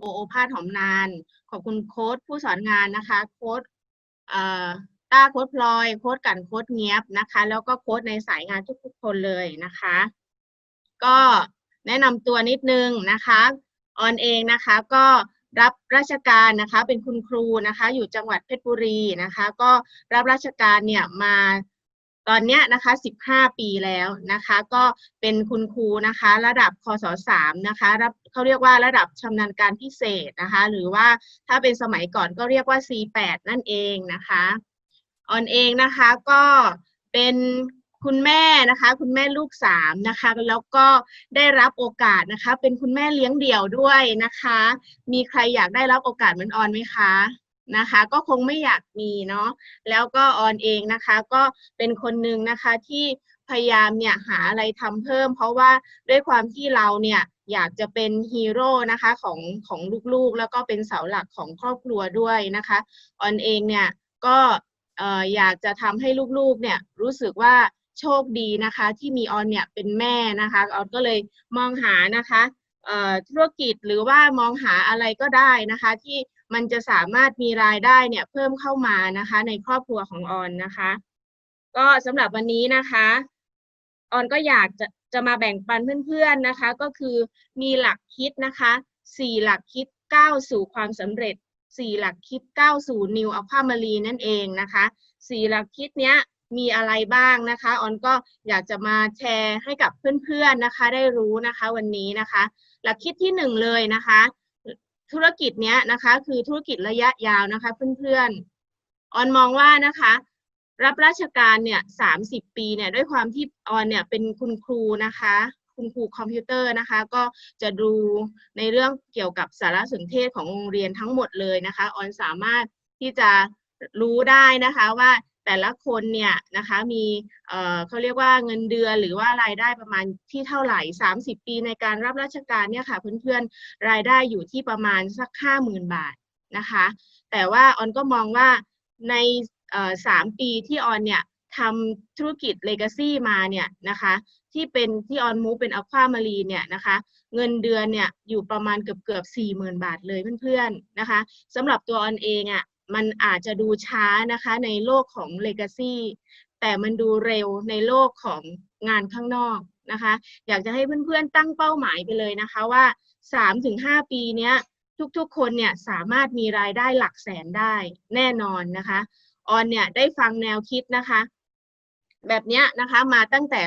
โอโอภาสหอมนาน ขอบคุณโค้ดผู้สอนงานนะคะ โค้ดต้าโค้ดพลอย โค้ดกันโค้ดเงียบนะคะ แล้วก็โค้ดในสายงานทุกๆคนเลยนะคะ ก็แนะนำตัวนิดนึงนะคะออนเองนะคะก็รับราชการนะคะเป็นคุณครูนะคะ อยู่จังหวัดเพชรบุรีนะคะ ก็รับราชการเนี่ยมา ตอนเนี้ยนะคะ 15 ปีแล้วนะคะ ก็เป็นคุณครูนะคะ ระดับคศ3นะคะรับเขาเรียกว่าระดับชำนาญการพิเศษนะคะ หรือว่าถ้าเป็นสมัยก่อนก็เรียกว่า C8 นั่นเองนะคะออนเองนะคะก็เป็นคุณแม่นะคะ คุณแม่ลูกสามนะคะ แล้วก็ได้รับโอกาสนะคะ เป็นคุณแม่เลี้ยงเดี่ยวด้วยนะคะ มีใครอยากได้รับโอกาสเหมือนออนไหมคะ นะคะ ก็คงไม่อยากมีเนาะแล้วก็ออนเองนะคะ ก็เป็นคนหนึ่งนะคะที่พยายามเนี่ยหาอะไรทำเพิ่ม เพราะว่าด้วยความที่เราเนี่ยอยากจะเป็นฮีโร่นะคะของของลูกๆ แล้วก็เป็นเสาหลักของครอบครัวด้วยนะคะออนเองเนี่ยก็เอ่อยากจะทำให้ลูกๆเนี่ยรู้สึกว่าโชคดีนะคะที่มีออนเนี่ยเป็นแม่นะคะออนก็เลยมองหานะคะธุรกิจหรือว่ามองหาอะไรก็ได้นะคะที่ มันจะสามารถมีรายได้เนี่ยเพิ่มเข้ามานะคะ ในครอบครัวของออนนะคะ ก็สำหรับวันนี้นะคะออนก็อยากจะจะมาแบ่งปันเพื่อนๆนะคะ ก็คือมีหลักคิดนะคะสี่หลักคิดก้าวสู่ความสำเร็จสี่หลักคิดก้าวสู่นิวอัลพามารีนั่นเองนะคะสี่หลักคิดเนี้ยมีอะไรบ้างนะคะออนก็อยากจะมาแชร์ให้กับเพื่อนๆนะคะ ได้รู้นะคะ วันนี้นะคะ หลักคิดที่หนึ่งเลยนะคะ ธุรกิจเนี้ยนะคะ คือธุรกิจระยะยาวนะคะเพื่อนๆออนมองว่านะคะ รับราชการเนี่ยสามสิบปีเนี่ยด้วยความที่ออนเนี่ยเป็นคุณครูนะคะคุณครูคอมพิวเตอร์นะคะก็จะดูในเรื่องเกี่ยวกับสารสนเทศของโรงเรียนทั้งหมดเลยนะคะ ออนสามารถที่จะรู้ได้นะคะว่า แต่ละคนเนี่ยนะคะมีเเขาเรียกว่าเงินเดือนหรือว่ารายได้ประมาณที่เท่าไหร่ 30 ปีในการรับราชการเนี่ยค่ะเพื่อนๆรายได้อยู่ที่ประมาณสักห้าหมื่นบาทนะคะแต่ว่าออนก็มองว่าในสามปีที่ออนเนี่ยทำธุรกิจ Legacy มาเนี่ยนะคะที่เป็นที่ออนมูเป็นอความารีเนี่ยนะคะเงินเดือนเนี่ยอยู่ประมาณเกือบเกือบสี่หมื่นบาทเลยเพื่อนๆนะคะสำหรับตัวออนเองอะ่ะ มันอาจจะดูช้านะคะในโลกของ Legacy แต่มันดูเร็วในโลกของงานข้างนอกนะคะ อยากจะให้เพื่อนๆตั้งเป้าหมายไปเลยนะคะว่า 3-5 ปีเนี้ยทุกๆ คนเนี่ยสามารถมีรายได้หลักแสนได้แน่นอนนะคะ ออนเนี่ยได้ฟังแนวคิดนะคะ แบบเนี้ยนะคะมาตั้งแต่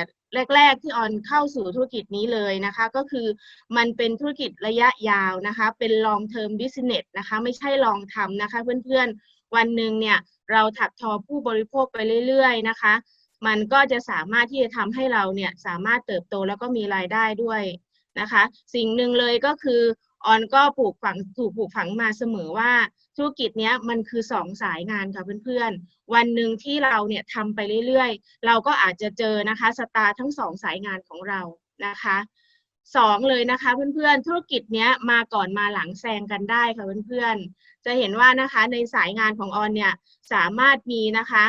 แรก ๆ ที่ออนเข้าสู่ธุรกิจนี้เลยนะคะ ก็คือมันเป็นธุรกิจระยะยาวนะคะ เป็น long term business นะคะ ไม่ใช่ลองทำนะคะ เพื่อนๆ วันหนึ่งเนี่ยเราถักทอผู้บริโภคไปเรื่อย ๆ นะคะ มันก็จะสามารถที่จะทำให้เราเนี่ยสามารถเติบโตแล้วก็มีรายได้ด้วยนะคะ สิ่งหนึ่งเลยก็คือ ออนก็ปลูกฝังถูกปลูกฝังมาเสมอว่าธุรกิจเนี้ยมันคือสองสายงานค่ะเพื่อนๆ วันหนึ่งที่เราเนี่ยทำไปเรื่อยๆ เราก็อาจจะเจอนะคะสตาร์ทั้งสองสายงานของเรานะคะสองเลยนะคะเพื่อนๆ ธุรกิจเนี้ยมาก่อนมาหลังแซงกันได้ค่ะเพื่อนๆ จะเห็นว่านะคะในสายงานของออนเนี่ยสามารถมีนะคะ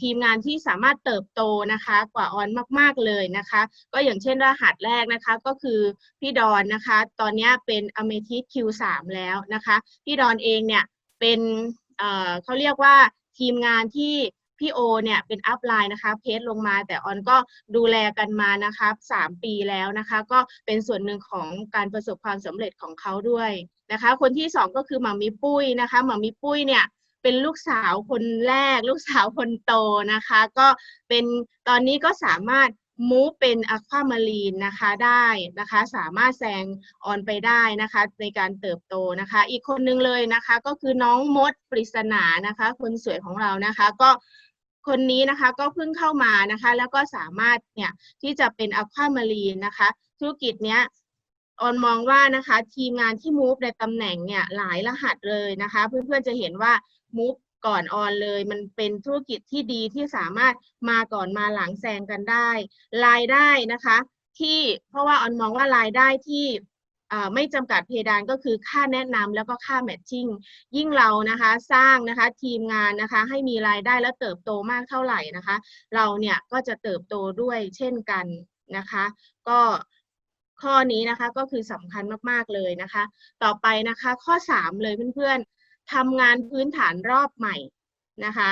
ทีมงานที่สามารถเติบโตนะคะกว่าออนมาก ๆเลยนะคะ ก็อย่างเช่นรหัสแรกนะคะก็คือพี่ดอนนะคะ ตอนนี้เป็นอเมทิส Q3 แล้วนะคะ พี่ดอนเองเนี่ยเป็นเเขาเรียกว่าทีมงานที่พี่โอเนี่ยเป็นอัพไลน์นะคะเพจลงมาแต่ออนก็ดูแลกันมานะคะสามปีแล้วนะคะ ก็เป็นส่วนหนึ่งของการประสบความสำเร็จของเขาด้วยนะคะ คนที่สองก็คือหมามิปุ้ยนะคะหมามิปุ้ยเนี่ย เป็นลูกสาวคนแรก ลูกสาวคนโตนะคะ ก็เป็นตอนนี้ก็สามารถมูฟเป็นอะความารีนนะคะได้นะคะ สามารถแซงออนไปได้นะคะในการเติบโตนะคะ อีกคนนึงเลยนะคะ ก็คือน้องมดปริศนานะคะ คนสวยของเรานะคะ ก็คนนี้นะคะก็เพิ่งเข้ามานะคะ แล้วก็สามารถเนี่ยที่จะเป็นอะความารีนนะคะ ธุรกิจเนี้ยออนมองว่านะคะทีมงานที่มูฟในตำแหน่งเนี่ยหลายรหัสเลยนะคะ เพื่อนๆจะเห็นว่า มูฟก่อนออนเลย มันเป็นธุรกิจที่ดีที่สามารถมาก่อนมาหลังแซงกันได้ รายได้นะคะ ที่เพราะว่าออนมองว่ารายได้ที่ไม่จำกัดเพดานก็คือค่าแนะนำแล้วก็ค่าแมทชิ่งยิ่งเรานะคะสร้างนะคะทีมงานนะคะให้มีรายได้และเติบโตมากเท่าไหร่นะคะ เราเนี่ยก็จะเติบโตด้วยเช่นกันนะคะ ก็ข้อนี้นะคะก็คือสำคัญมากๆเลยนะคะ ต่อไปนะคะข้อ 3 เลยเพื่อนๆ ทำงานพื้นฐานรอบใหม่นะคะ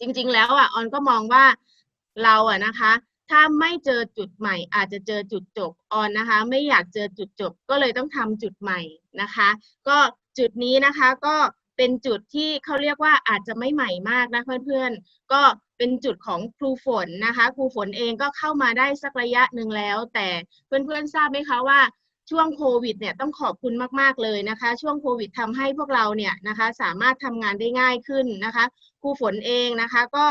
จริงๆแล้วอะออนก็มองว่าเราอะนะคะ ถ้าไม่เจอจุดใหม่ อาจจะเจอจุดจบออนนะคะ ไม่อยากเจอจุดจบ ก็เลยต้องทำจุดใหม่นะคะ ก็จุดนี้นะคะก็เป็นจุดที่เขาเรียกว่าอาจจะไม่ใหม่มากนะเพื่อนๆ ก็เป็นจุดของครูฝนนะคะ ครูฝนเองก็เข้ามาได้สักระยะหนึ่งแล้ว แต่เพื่อนๆทราบไหมคะว่า ช่วงโควิดเนี่ยต้องขอบคุณมากๆเลยนะคะ ช่วงโควิดทำให้พวกเราเนี่ยนะคะสามารถทำงานได้ง่ายขึ้นนะคะครูฝนเองนะคะก็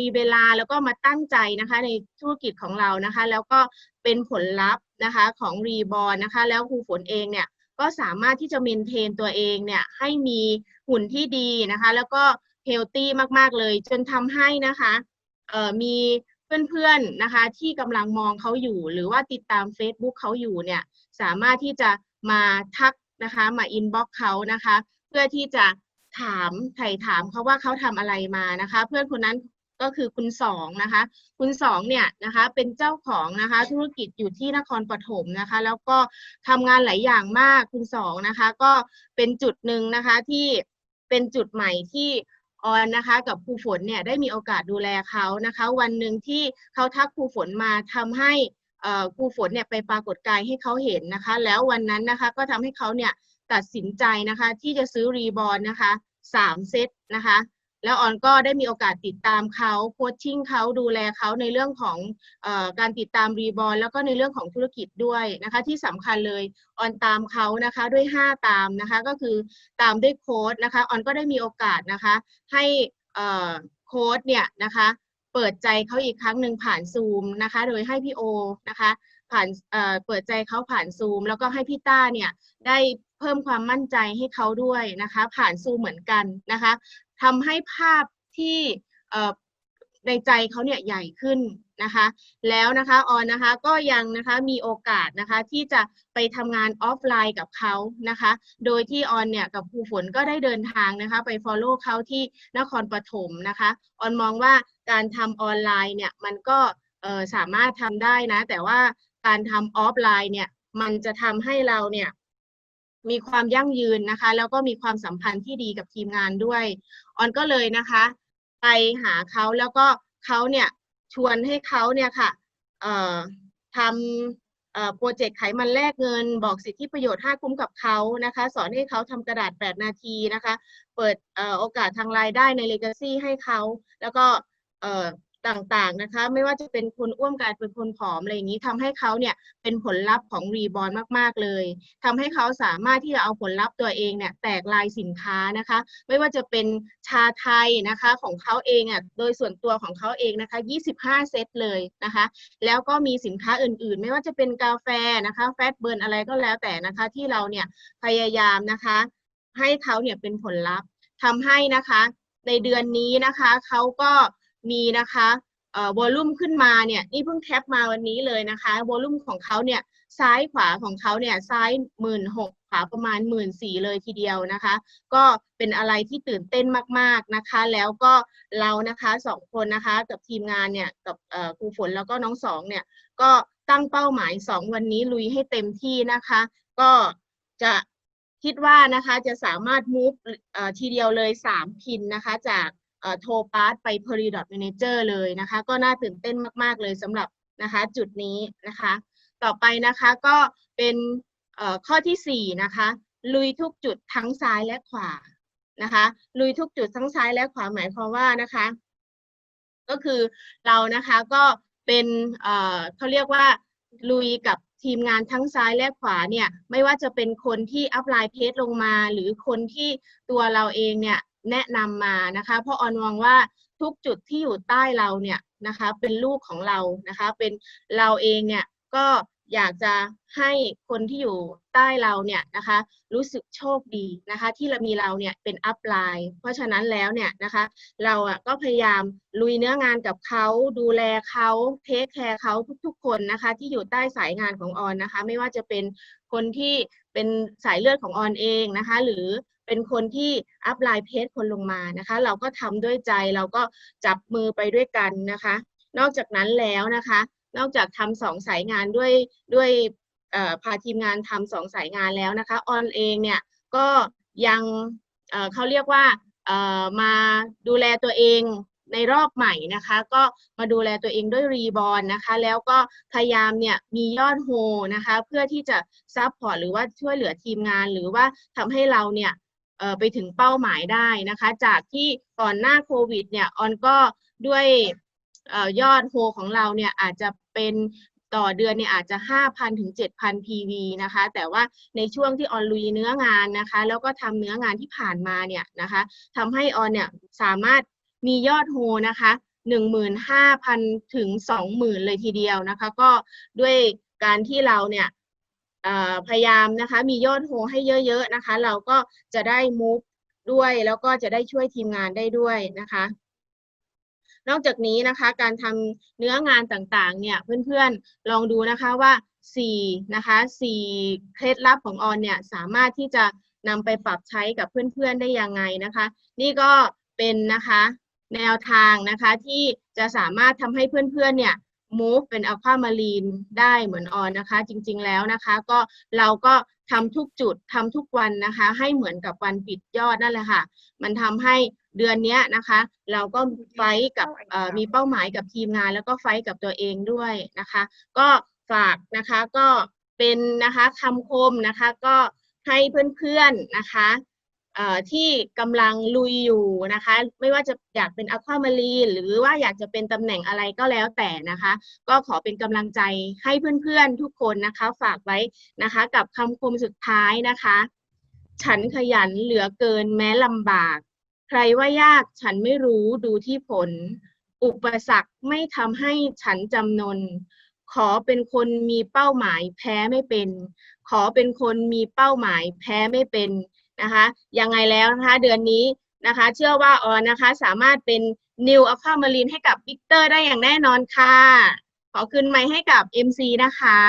มีเวลาแล้วก็มาตั้งใจนะคะในธุรกิจของเรานะคะ แล้วก็เป็นผลลัพธ์นะคะของรีบอลนะคะ แล้วครูฝนเองเนี่ยก็สามารถที่จะเมนเทนตัวเองเนี่ยให้มีหุ่นที่ดีนะคะ แล้วก็เฮลตี้มากๆเลย จนทำให้นะคะมี เพื่อนๆนะคะ ที่กำลังมองเขาอยู่ หรือว่าติดตาม Facebook เขาอยู่เนี่ยสามารถที่จะมาทักนะคะมาอินบ็อกเขานะคะ เพื่อที่จะถามไถ่ถามเขาว่าเขาทำอะไรมานะคะ เพื่อนคนนั้นก็คือคุณสองนะคะ คุณสองเนี่ยนะคะเป็นเจ้าของนะคะ ธุรกิจอยู่ที่นครปฐมนะคะ แล้วก็ทำงานหลายอย่างมากคุณสองนะคะ ก็เป็นจุดหนึ่งนะคะที่เป็นจุดใหม่ที่ ออนนะคะกับครูฝนเนี่ยได้มีโอกาสดูแลเขานะคะ วันหนึ่งที่เขาทักครูฝนมาทำให้ครูฝนเนี่ยไปปรากฏกายให้เขาเห็นนะคะ แล้ววันนั้นนะคะก็ทำให้เขาเนี่ยตัดสินใจนะคะที่จะซื้อรีบอลนะคะสามเซตนะคะ แล้วออนก็ได้มีโอกาสติดตามเขาโคชชิ่งเขาดูแลเขาในเรื่องของอการติดตามรีบอลแล้วก็ในเรื่องของธุรกิจด้วยนะคะ ที่สำคัญเลยออนตามเขานะคะด้วย 5 ตามนะคะก็คือตามด้วยโค้ดนะคะออนก็ได้มีโอกาสนะคะให้โค้ดเนี่ยนะคะเปิดใจเขาอีกครั้งหนึ่งผ่านซูมนะคะ โดยให้พี่โอนะคะผ่านเอ่อเปิดใจเขาผ่านซูม แล้วก็ให้พี่ต้าเนี่ยได้เพิ่มความมั่นใจให้เขาด้วยนะคะ ผ่านซูมเหมือนกันนะคะ ทำให้ภาพที่ในใจเขาเนี่ยใหญ่ขึ้นนะคะ แล้วนะคะออนนะคะก็ยังนะคะมีโอกาสนะคะที่จะไปทำงานออฟไลน์กับเขานะคะ โดยที่ออนเนี่ยกับครูฝนก็ได้เดินทางนะคะไป follow เขาที่นครปฐมนะคะออนมองว่าการทำออนไลน์เนี่ยมันก็สามารถทำได้นะ แต่ว่าการทำออฟไลน์เนี่ยมันจะทำให้เราเนี่ย มีความยั่งยืนนะคะ แล้วก็มีความสัมพันธ์ที่ดีกับทีมงานด้วยออนก็เลยนะคะ ไปหาเขาแล้วก็เขาเนี่ยชวนให้เขาเนี่ยค่ะทำโปรเจกต์ไขมันแลกเงิน บอกสิทธิประโยชน์ 5 คุ้มกับเขานะคะ สอนให้เขาทำกระดาษ 8 นาทีนะคะ เปิดอโอกาสทางรายได้ใน Legacy ให้เขา แล้วก็ ต่างๆนะคะ ไม่ว่าจะเป็นคนอ้วนกลายเป็นคนผอมอะไรอย่างนี้ทำให้เขาเนี่ยเป็นผลลัพธ์ของรีบอลมากๆเลยทำให้เขาสามารถที่จะเอาผลลัพธ์ตัวเองเนี่ยแตกลายสินค้านะคะ ไม่ว่าจะเป็นชาไทยนะคะของเขาเองอะโดยส่วนตัวของเขาเองนะคะ 25 เซตเลยนะคะ แล้วก็มีสินค้าอื่นๆ ไม่ว่าจะเป็นกาแฟนะคะแฟตเบิร์นอะไรก็แล้วแต่นะคะที่เราเนี่ยพยายามนะคะ ให้เขาเนี่ยเป็นผลลัพธ์ทำให้นะคะ ในเดือนนี้นะคะเขาก็ มีนะคะเอ่อวอลลุ่มขึ้นมาเนี่ยนี่เพิ่งแคปมาวันนี้เลยนะคะวอลลุ่มของเขาเนี่ยซ้ายขวาของเขาเนี่ยซ้ายหมื่นหกขวาประมาณหมื่นสี่เลยทีเดียวนะคะ ก็เป็นอะไรที่ตื่นเต้นมากๆนะคะ แล้วก็เรานะคะสองคนนะคะกับทีมงานเนี่ยกับครูฝนแล้วก็น้องสองเนี่ยก็ตั้งเป้าหมายสองวันนี้ลุยให้เต็มที่นะคะ ก็จะคิดว่านะคะจะสามารถ move เอ่อทีเดียวเลยสามพินนะคะจาก โทปาสไป p e r i d o t Manager เลยนะคะ ก็น่าตื่นเต้นมาก ๆ เลยสำหรับนะคะจุดนี้นะคะ ต่อไปนะคะก็เป็นข้อที่สี่นะคะ ลุยทุกจุดทั้งซ้ายและขวานะคะ ลุยทุกจุดทั้งซ้ายและขวาหมายความว่านะคะ ก็คือเรานะคะก็เป็นเขาเรียกว่าลุยกับทีมงานทั้งซ้ายและขวาเนี่ยไม่ว่าจะเป็นคนที่อัพไลน์เพจลงมา หรือคนที่ตัวเราเองเนี่ย แนะนำมานะคะเพราะออนมองว่าทุกจุดที่อยู่ใต้เราเนี่ยนะคะเป็นลูกของเรานะคะเป็นเราเองเนี่ยก็อยากจะให้คนที่อยู่ใต้เราเนี่ยนะคะรู้สึกโชคดีนะคะที่เรามีเราเนี่ยเป็นอัพไลน์เพราะฉะนั้นแล้วเนี่ยนะคะเราอะก็พยายามลุยเนื้องานกับเขาดูแลเขาเทคแคร์เขาทุกๆ คนนะคะที่อยู่ใต้สายงานของออนนะคะไม่ว่าจะเป็นคนที่เป็นสายเลือดของออนเองนะคะหรือ เป็นคนที่อัพไลน์เพจคนลงมานะคะ เราก็ทำด้วยใจเราก็จับมือไปด้วยกันนะคะ นอกจากนั้นแล้วนะคะ นอกจากทำสองสายงานด้วยด้วยพาทีมงานทำสองสายงานแล้วนะคะออนเองเนี่ยก็ยังเเขาเรียกว่ามาดูแลตัวเองในรอบใหม่นะคะ ก็มาดูแลตัวเองด้วยรีบอลนะคะ แล้วก็พยายามเนี่ยมียอดโฮนะคะ เพื่อที่จะซัพพอร์ตหรือว่าช่วยเหลือทีมงานหรือว่าทำให้เราเนี่ย ไปถึงเป้าหมายได้นะคะ จากที่ก่อนหน้าโควิดเนี่ยออนก็ด้วยออยอดโฮของเราเนี่ยอาจจะเป็นต่อเดือนเนี่ยอาจจะ 5,000 ถึง 7,000 PV นะคะ แต่ว่าในช่วงที่ออนลุยเนื้องานนะคะ แล้วก็ทำเนื้องานที่ผ่านมาเนี่ยนะคะทำให้ออนเนี่ยสามารถมียอดโฮนะคะ 15,000 ถึง 20,000 เลยทีเดียวนะคะ ก็ด้วยการที่เราเนี่ย พยายามนะคะมียอดโฮให้เยอะ ๆนะคะ เราก็จะได้มูฟด้วยแล้วก็จะได้ช่วยทีมงานได้ด้วยนะคะ นอกจากนี้นะคะ การทำเนื้องานต่างๆ เนี่ยเพื่อนๆลองดูนะคะว่าสี่นะคะสี่เคล็ดลับของออนเนี่ยสามารถที่จะนำไปปรับใช้กับเพื่อนๆได้ยังไงนะคะ นี่ก็เป็นนะคะแนวทางนะคะที่จะสามารถทำให้เพื่อนๆเนี่ย move เป็น aqua marine ได้เหมือนออนนะคะ จริงๆแล้วนะคะ ก็เราก็ทำทุกจุดทำทุกวันนะคะ ให้เหมือนกับวันปิดยอดนั่นแหละค่ะ มันทำให้เดือนนี้นะคะ เราก็ไฟท์กับมีเป้าหมายกับทีมงาน แล้วก็ไฟท์กับตัวเองด้วยนะคะ ก็ฝากนะคะก็เป็นนะคะคำคมนะคะก็ให้เพื่อนๆนะคะ ที่กำลังลุยอยู่นะคะ ไม่ว่าจะอยากเป็นอความารีหรือว่าอยากจะเป็นตำแหน่งอะไรก็แล้วแต่นะคะ ก็ขอเป็นกำลังใจให้เพื่อนๆทุกคนนะคะ ฝากไว้นะคะ กับคำคมสุดท้ายนะคะ ฉันขยันเหลือเกินแม้ลำบาก ใครว่ายากฉันไม่รู้ดูที่ผล อุปสรรคไม่ทำให้ฉันจำนน ขอเป็นคนมีเป้าหมายแพ้ไม่เป็น ขอเป็นคนมีเป้าหมายแพ้ไม่เป็น นะคะยังไงแล้วนะคะเดือนนี้นะคะเชื่อว่าออนนะคะสามารถเป็น New Aqua Marine ให้กับวิกเตอร์ได้อย่างแน่นอนค่ะ ขอคืนไม้ให้กับ MC นะคะ